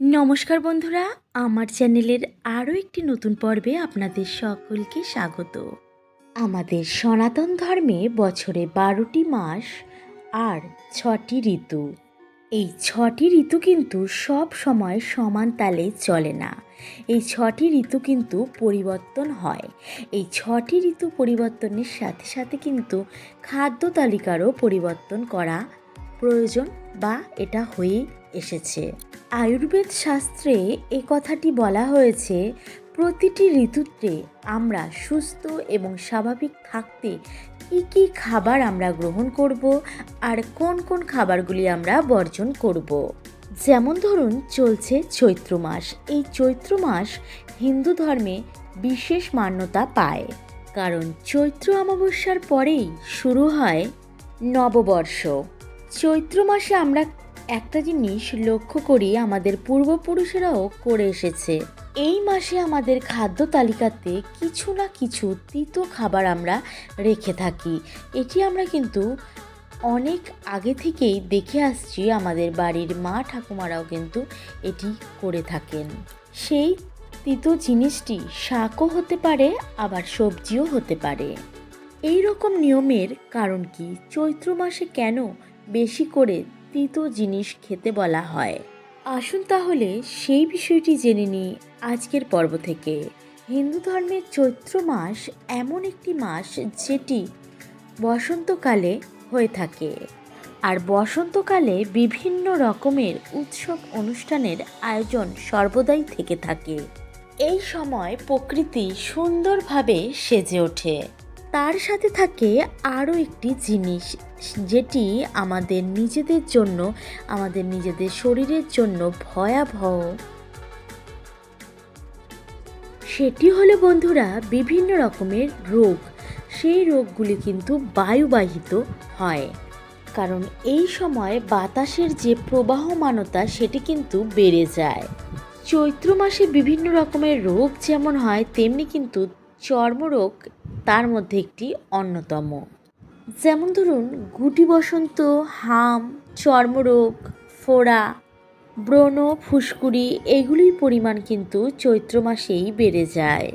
নমস্কার বন্ধুরা, আমার চ্যানেলের আরও একটি নতুন পর্বে আপনাদের সকলকে স্বাগত। আমাদের সনাতন ধর্মে বছরে বারোটি মাস আর ছটি ঋতু। এই ছটি ঋতু কিন্তু সব সময় সমান তালে চলে না। এই ছটি ঋতু কিন্তু পরিবর্তন হয়। এই ছটি ঋতু পরিবর্তনের সাথে সাথে কিন্তু খাদ্য তালিকারও পরিবর্তন করা প্রয়োজন বা এটা হয়ে এসেছে। আয়ুর্বেদ শাস্ত্রে এ কথাটি বলা হয়েছে, প্রতিটি ঋতুতে আমরা সুস্থ এবং স্বাভাবিক থাকতে কী কী খাবার আমরা গ্রহণ করব আর কোন কোন খাবারগুলি আমরা বর্জন করব? যেমন ধরুন, চলছে চৈত্র মাস। এই চৈত্র মাস হিন্দু ধর্মে বিশেষ মান্যতা পায়। কারণ চৈত্র অমাবস্যার পরেই শুরু হয় নববর্ষ। চৈত্র মাসে আমরা একটা জিনিস লক্ষ্য করি আমাদের পূর্বপুরুষেরাও করে এসেছে। এই মাসে আমাদের খাদ্য তালিকাতে কিছু না কিছু তিতো খাবার আমরা রেখে থাকি। এটি আমরা কিন্তু অনেক আগে থেকেই দেখে আসছি আমাদের বাড়ির মা ঠাকুমারাও কিন্তু এটি করে থাকেন। সেই তিতো জিনিসটি শাকও হতে পারে, আবার সবজিও হতে পারে। এই রকম নিয়মের কারণ কি? চৈত্র মাসে কেন বেশি করে তিতো জিনিস খেতে বলা হয়। আসুন তাহলে সেই বিষয়টি জেনে নিই আজকের পর্ব থেকে। হিন্দু ধর্মের চৈত্র মাস এমন একটি মাস যেটি বসন্তকালে হয়ে থাকে আর বসন্তকালে বিভিন্ন রকমের উৎসব অনুষ্ঠানের আয়োজন সর্বদাই থেকে থাকে। এই সময় প্রকৃতি সুন্দরভাবে সেজে ওঠে। তার সাথে থাকে আরও একটি জিনিস, যেটি আমাদের নিজেদের জন্য, আমাদের নিজেদের শরীরের জন্য ভয়াবহ। সেটি হলো বন্ধুরা বিভিন্ন রকমের রোগ। সেই রোগগুলি কিন্তু বায়ুবাহিত হয়। কারণ এই সময় বাতাসের যে প্রবাহমানতা, সেটি কিন্তু বেড়ে যায়। চৈত্র মাসে বিভিন্ন রকমের রোগ যেমন হয়, তেমনি কিন্তু চর্মরোগ তার মধ্যে একটি অন্যতম। যেমন ধরুন, গুটি বসন্ত, হাম, চর্মরোগ, ফোড়া, ব্রণ, ফুসকুড়ি, এগুলির পরিমাণ কিন্তু চৈত্র মাসেই বেড়ে যায়।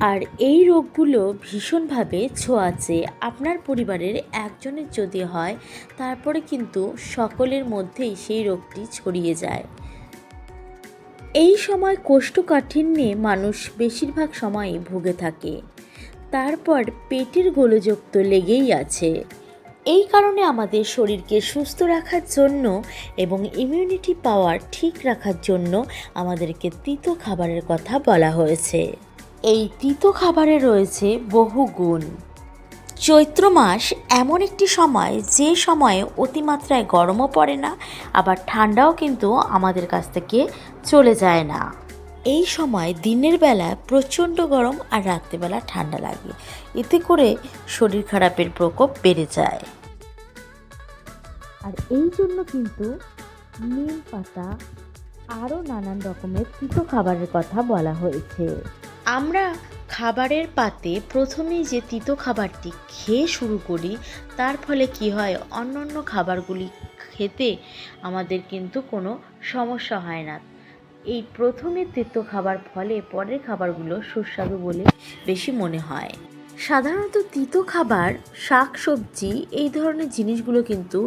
আর এই রোগগুলো ভীষণভাবে ছোঁয়াচে। আপনার পরিবারের একজনের যদি হয়, তারপরে কিন্তু সকলের মধ্যেই সেই রোগটি ছড়িয়ে যায়। এই সময় কোষ্ঠকাঠিন্যে মানুষ বেশিরভাগ সময়ই ভুগে থাকে। তারপর পেটের গোলযোগ তো লেগেই আছে। এই কারণে আমাদের শরীরকে সুস্থ রাখার জন্য এবং ইমিউনিটি পাওয়ার ঠিক রাখার জন্য আমাদেরকে তিতো খাবারের কথা বলা হয়েছে। এই তিতো খাবারে রয়েছে বহু গুণ চৈত্র মাস এমন একটি সময়, যে সময়ে অতিমাত্রায় গরমও পড়ে না, আবার ঠান্ডাও কিন্তু আমাদের কাছ থেকে চলে যায় না। এই সময় দিনের বেলা প্রচণ্ড গরম আর রাত্রিবেলা ঠান্ডা লাগে। এতে করে শরীর খারাপের প্রকোপ বেড়ে যায়। আর এই জন্য কিন্তু নিম পাতা আরও নানান রকমের তিতো খাবারের কথা বলা হয়েছে। আমরা খাবারের পাতে প্রথমেই যে তিতো খাবারটি খেয়ে শুরু করি, তার ফলে কি হয় অন্য অন্য খাবারগুলি খেতে আমাদের কিন্তু কোনো সমস্যা হয় না। এই প্রথমে তেতো খাবার ফলে পরের খাবারগুলো সুস্বাদু বলে বেশি মনে হয়। সাধারণত তিতো খাবার শাক সবজি এই ধরনের জিনিসগুলো কিন্তু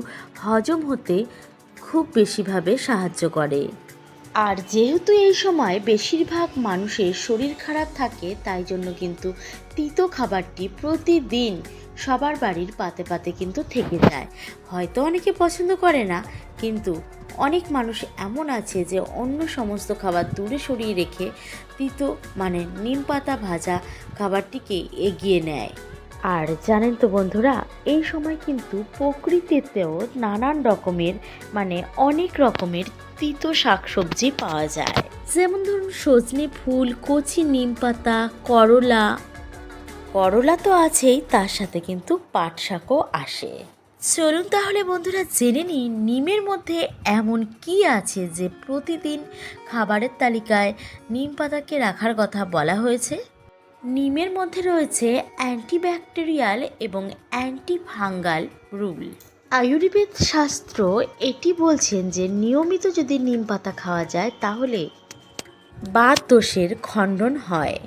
হজম হতে খুব বেশিভাবে সাহায্য করে। আর যেহেতু এই সময় বেশিরভাগ মানুষের শরীর খারাপ থাকে, তাই জন্য কিন্তু তিতো খাবারটি প্রতিদিন সবার বাড়ির পাতে পাতে কিন্তু থেকে যায়। হয়তো অনেকে পছন্দ করে না, কিন্তু অনেক মানুষ এমন আছে যে অন্য সমস্ত খাবার দূরে সরিয়ে রেখে তিতো মানে নিম পাতা ভাজা খাবারটিকে এগিয়ে নেয়। আর জানেন তো বন্ধুরা, এই সময় কিন্তু প্রকৃতিতেও নানান রকমের মানে অনেক রকমের তিতো শাকসবজি পাওয়া যায়। যেমন ধরুন সজনে ফুল, কচি নিম পাতা, করলা। করলা তো আছেই, তার সাথে কিন্তু পাট শাকও আসে। চলুন তাহলে বন্ধুরা জেনে নিই, নিমের মধ্যে এমন কি আছে যে প্রতিদিন খাবারের তালিকায় নিম পাতাকে রাখার কথা বলা হয়েছে? নিমের মধ্যে রয়েছে অ্যান্টিব্যাকটেরিয়াল এবং অ্যান্টিফাঙ্গাল রুল। আয়ুর্বেদ শাস্ত্র এটি বলছেন যে নিয়মিত যদি নিম পাতা খাওয়া যায় তাহলে বাত দোষের খণ্ডন হয়।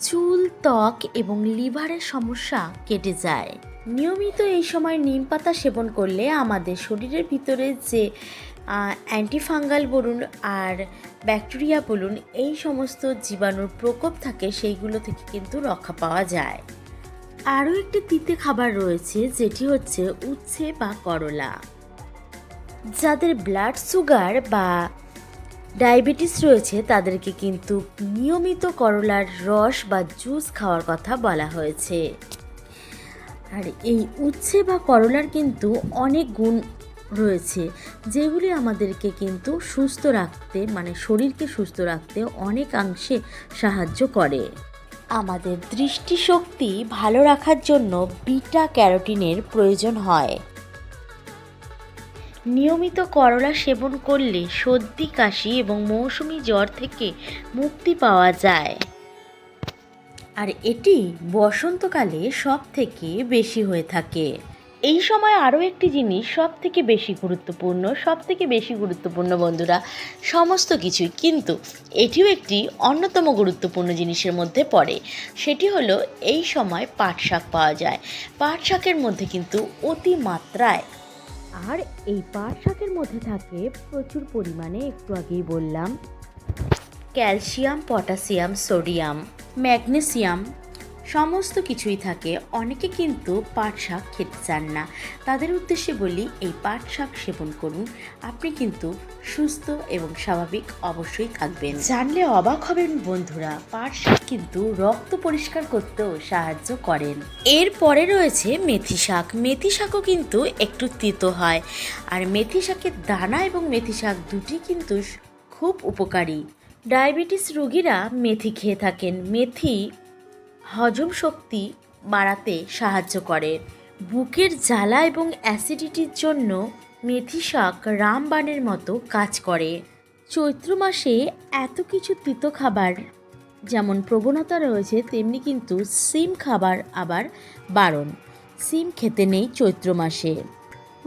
চুল, ত্বক এবং লিভারের সমস্যা কেটে যায়। নিয়মিত এই সময় নিম পাতা সেবন করলে আমাদের শরীরের ভিতরে যে অ্যান্টিফাঙ্গাল বলুন আর ব্যাকটেরিয়া বলুন, এই সমস্ত জীবাণুর প্রকোপ থাকে সেইগুলো থেকে কিন্তু রক্ষা পাওয়া যায়। আরও একটি তিতে খাবার রয়েছে, যেটি হচ্ছে উচ্ছে বা করলা। যাদের ব্লাড সুগার বা ডায়াবেটিস রয়েছে, তাদেরকে কিন্তু নিয়মিত করলার রস বা জুস খাওয়ার কথা বলা হয়েছে। আর এই উচ্ছে বা করলার কিন্তু অনেক গুণ রয়েছে, যেগুলি আমাদেরকে কিন্তু সুস্থ রাখতে মানে শরীরকে সুস্থ রাখতে অনেকাংশে সাহায্য করে। আমাদের দৃষ্টিশক্তি ভালো রাখার জন্য বিটা ক্যারোটিনের প্রয়োজন হয়। নিয়মিত করলা সেবন করলে সর্দি, কাশি এবং মৌসুমি জ্বর থেকে মুক্তি পাওয়া যায়। আর এটি বসন্তকালে সব থেকে বেশি হয়ে থাকে। এই সময় আরও একটি জিনিস সব থেকে বেশি গুরুত্বপূর্ণ সব থেকে বেশি গুরুত্বপূর্ণ বন্ধুরা, সমস্ত কিছুই কিন্তু এটিও একটি অন্যতম গুরুত্বপূর্ণ জিনিসের মধ্যে পড়ে। সেটি হলো এই সময় পাট শাক পাওয়া যায়। পাট শাকের মধ্যে কিন্তু অতি মাত্রায় আর এই পাট শাকের মধ্যে থাকে প্রচুর পরিমাণে, একটু আগেই বললাম, ক্যালসিয়াম পটাশিয়াম সোডিয়াম, ম্যাগনেসিয়াম সমস্ত কিছুই থাকে। অনেকে কিন্তু পাট শাক খেতে চান না। তাদের উদ্দেশ্যে বলি এই পাট শাক সেবন করুন। আপনি কিন্তু সুস্থ এবং স্বাভাবিক অবশ্যই থাকবেন। জানলে অবাক হবেন বন্ধুরা পাট শাক কিন্তু রক্ত পরিষ্কার করতেও সাহায্য করেন। এরপরে রয়েছে মেথি শাক। মেথি শাকও কিন্তু একটু তিতো হয়। আর মেথি শাকের দানা এবং মেথি শাক দুটি কিন্তু খুব উপকারী। ডায়াবেটিস রোগীরা মেথি খেয়ে থাকেন। মেথি হজম শক্তি বাড়াতে সাহায্য করে। বুকের জ্বালা এবং অ্যাসিডিটির জন্য মেথি শাক রামবাণের মতো কাজ করে। চৈত্র মাসে এত কিছু তিতো খাবার যেমন প্রবণতা রয়েছে, তেমনি কিন্তু সিম খাবার আবার বারণ সিম খেতে নেই চৈত্র মাসে।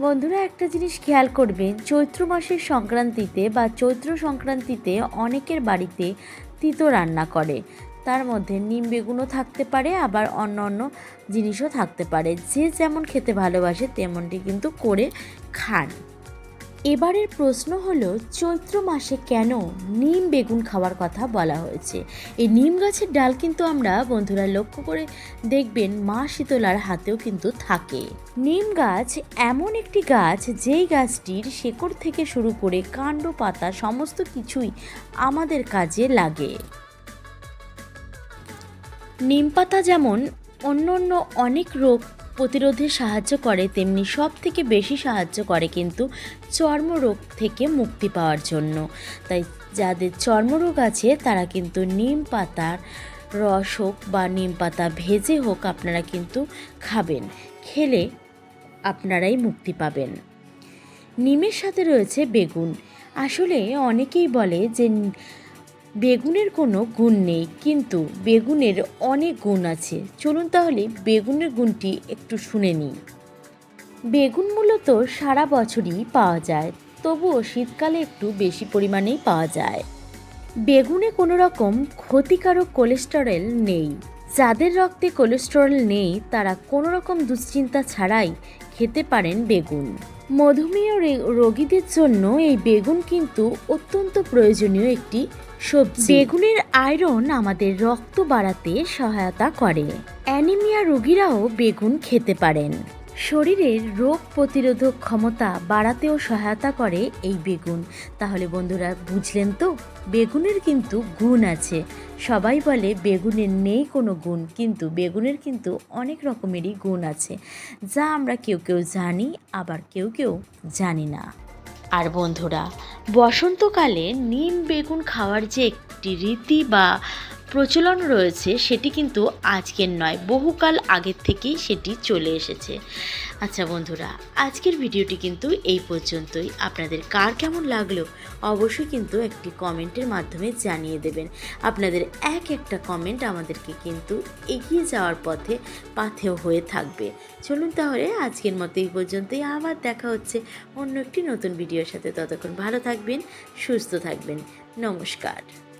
বন্ধুরা, একটা জিনিস খেয়াল করবেন, চৈত্র মাসের সংক্রান্তিতে বা চৈত্র সংক্রান্তিতে অনেকের বাড়িতে তিতো রান্না করে। তার মধ্যে নিম বেগুনও থাকতে পারে, আবার অন্য অন্য জিনিসও থাকতে পারে। যে যেমন খেতে ভালোবাসে, তেমনটি কিন্তু করে খান। এবারের প্রশ্ন হলো, চৈত্র মাসে কেন নিম বেগুন খাওয়ার কথা বলা হয়েছে? এই নিম গাছের ডাল কিন্তু আমরা বন্ধুরা লক্ষ্য করে দেখবেন, মা শীতলার হাতেও কিন্তু থাকে। নিম গাছ এমন একটি গাছ, যেই গাছটির শেকড় থেকে শুরু করে কাণ্ড, পাতা, সমস্ত কিছুই আমাদের কাজে লাগে। নিম পাতা যেমন অন্য অন্য অনেক রোগ প্রতিরোধে সাহায্য করে, তেমনি সব থেকে বেশি সাহায্য করে কিন্তু চর্মরোগ থেকে মুক্তি পাওয়ার জন্য। তাই যাদের চর্মরোগ আছে, তারা কিন্তু নিম পাতার রস হোক বা নিম পাতা ভেজে হোক, আপনারা কিন্তু খাবেন। খেলে আপনারাই মুক্তি পাবেন। নিমের সাথে রয়েছে বেগুন। আসলে অনেকেই বলে যে বেগুনের কোনো গুণ নেই, কিন্তু বেগুনের অনেক গুণ আছে। চলুন তাহলে বেগুনের গুণটি একটু শুনে নিই। বেগুন মূলত সারা বছরই পাওয়া যায়, তবুও শীতকালে একটু বেশি পরিমাণেই পাওয়া যায়। বেগুনে কোনো রকম ক্ষতিকারক কোলেস্টেরল নেই। যাদের রক্তে কোলেস্টেরল নেই, তারা কোনো রকম দুশ্চিন্তা ছাড়াই খেতে পারেন বেগুন। মধুমেহ রোগীদের জন্য এই বেগুন কিন্তু অত্যন্ত প্রয়োজনীয় একটি সবজি। বেগুনের আয়রন আমাদের রক্ত বাড়াতে সহায়তা করে। অ্যানিমিয়া রোগীরাও বেগুন খেতে পারেন। শরীরের রোগ প্রতিরোধক ক্ষমতা বাড়াতেও সহায়তা করে এই বেগুন। তাহলে বন্ধুরা বুঝলেন তো? বেগুনের কিন্তু গুণ আছে। সবাই বলে বেগুনের নেই কোনো গুণ কিন্তু বেগুনের কিন্তু অনেক রকমেরই গুণ আছে যা আমরা কেউ কেউ জানি আবার কেউ কেউ জানি না। আর বন্ধুরা বসন্তকালে নিম বেগুন খাওয়ার যে একটি রীতি বা প্রচলন রয়েছে, সেটি কিন্তু আজকের নয়, বহুকাল আগের থেকেই সেটি চলে এসেছে। আচ্ছা বন্ধুরা, আজকের ভিডিওটি কিন্তু এই পর্যন্তই। আপনাদের কার কেমন লাগল অবশ্যই কিন্তু একটি কমেন্টের মাধ্যমে জানিয়ে দেবেন। আপনাদের এক একটা কমেন্ট আমাদেরকে কিন্তু এগিয়ে যাওয়ার পথে পাথেও হয়ে থাকবে। চলুন তাহলে আজকের মতো এই পর্যন্তই। আবার দেখা হচ্ছে অন্য একটি নতুন ভিডিওর সাথে। ততক্ষণ ভালো থাকবেন, সুস্থ থাকবেন। নমস্কার।